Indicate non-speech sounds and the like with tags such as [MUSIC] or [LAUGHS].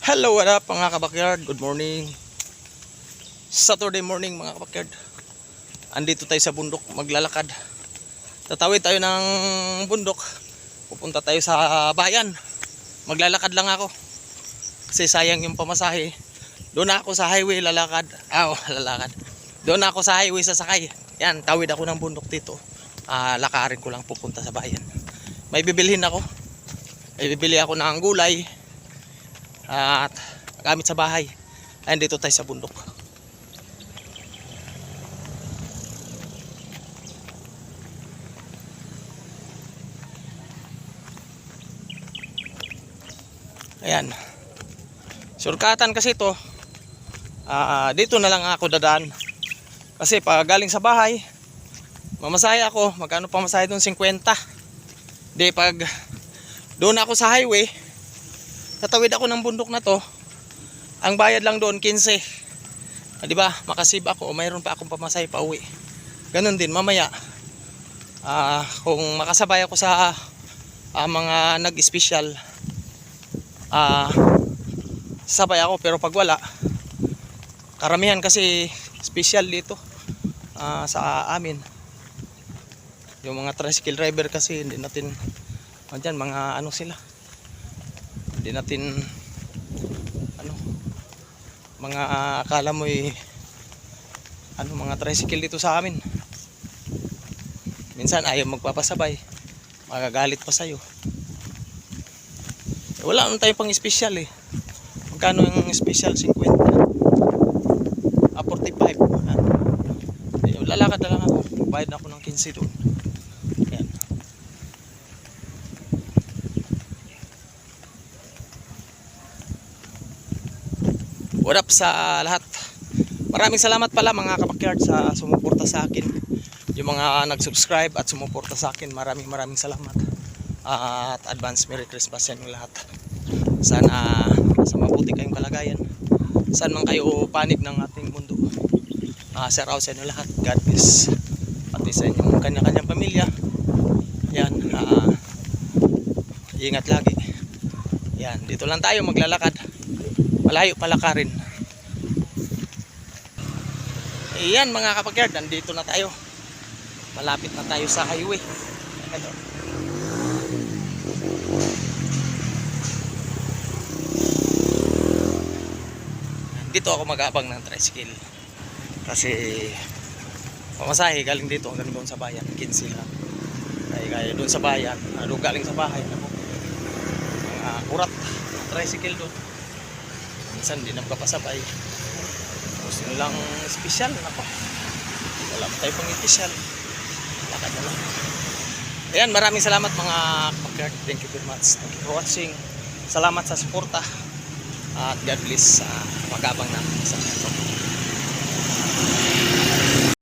Hello, what up mga kabakyard? Good morning. Saturday morning mga kabakyard. Andito tayo sa bundok, maglalakad. Tatawid tayo ng bundok. Pupunta tayo sa bayan. Maglalakad lang ako. Kasi sayang yung pamasahe. Doon ako sa highway lalakad. Ah, [LAUGHS] oh, lalakad. Doon ako sa highway sasakay. Yan, tawid ako ng bundok dito. Ah, lakarin ko lang pupunta sa bayan. May bibilhin ako. May bibili ako ng gulay, at gamit sa bahay. Ayun dito tayo sa bundok. Ayan. Surkatan kasi to. Ah, dito na lang ako dadaan. Kasi pag galing sa bahay, mamasaya ako. Magkano pa masaya doon? 50. Di pag doon ako sa highway, tatawid ako ng bundok na to, ang bayad lang doon 15. Ah, di ba? Makasib ako o mayroon pa akong pamasahe pa uwi. Ganon din mamaya. Ah, kung makasabay ako sa ah, mga nag-special ah sabay ako pero pag wala karamihan kasi special dito ah, sa amin yung mga tricycle driver kasi hindi natin ano dyan, mga ano sila hindi natin ano mga akala mo eh ano mga tricycle dito sa amin. Minsan ayaw magpapasabay. Magagalit pa sa'yo. Eh, wala naman tayong pang special eh. Magkano yung special? 50 ah 45 ah. eh, lalakad na lang ako. Bayad na ako ng 15 doon What up sa lahat? Maraming salamat pala mga kapakyard sa sumuporta sa akin. Yung mga nag-subscribe at sumuporta sa akin, maraming maraming salamat. At advance Merry Christmas sa inyong lahat. Sana sa mabuti kayong kalagayan. Saan man kayo panig ng ating mundo. Uh, sa raw sa inyo lahat. God bless. Pati sa inyong kanya-kanyang pamilya. Yan. ah, ingat lagi. Yan. Dito lang tayo maglalakad malayo palakarin Ayan mga kapagyard, nandito na tayo. Malapit na tayo sa highway. Ito. Dito ako mag-abang ng tricycle. Kasi pamasahe galing dito hanggang doon sa bayan, 15 lang. Kaya kaya doon sa bayan, ano galing sa bahay, ano, mga kurat, tricycle doon. Minsan hindi na magpapasabay. Gusto nyo lang special, ako. Wala pa tayo pang special. Lakad na lang. Ayan, maraming salamat mga kapag Thank you very much. Thank you for watching. Salamat sa suporta. At God bless sa magabang na sa ito.